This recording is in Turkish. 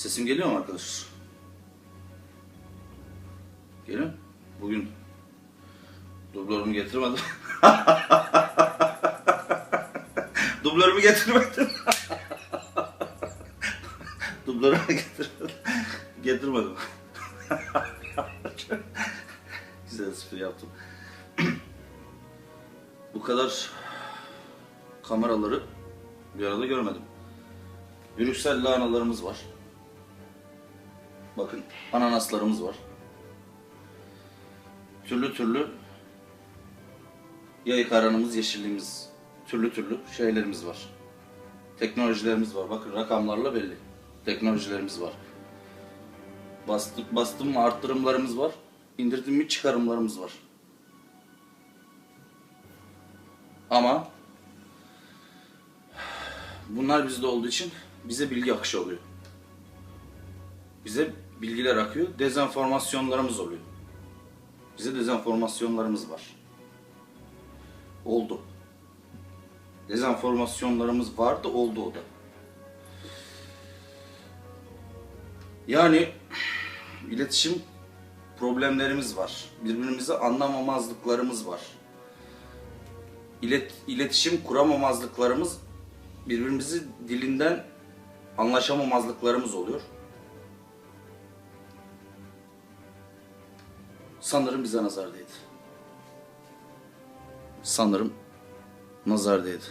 Sesim geliyor mu arkadaşlar? Mu? Bugün dublörümü getirmedim. dublörümü getirmedim. dublörümü getirmedim. Getirmedim. Güzel espri yaptım. Bu kadar kameraları bir arada görmedim. Brüksel lahanalarımız var. Bakın ananaslarımız var. Türlü türlü yayık aranımız, yeşilliğimiz, türlü türlü şeylerimiz var. Teknolojilerimiz var. Bakın rakamlarla belli. Teknolojilerimiz var. Bastım, bastım mı arttırımlarımız var. İndirdim mi çıkarımlarımız var. Ama bunlar bizde olduğu için bize bilgi akışı oluyor. Bize bilgiler akıyor, dezenformasyonlarımız oluyor. Bize dezenformasyonlarımız var. Oldu. Dezenformasyonlarımız vardı, oldu o da. Yani iletişim problemlerimiz var. Birbirimizi anlamamazlıklarımız var. İlet, iletişim kuramamazlıklarımız, birbirimizi dilinden anlaşamamazlıklarımız oluyor. Sanırım bize nazar değdi. Sanırım nazar değdi.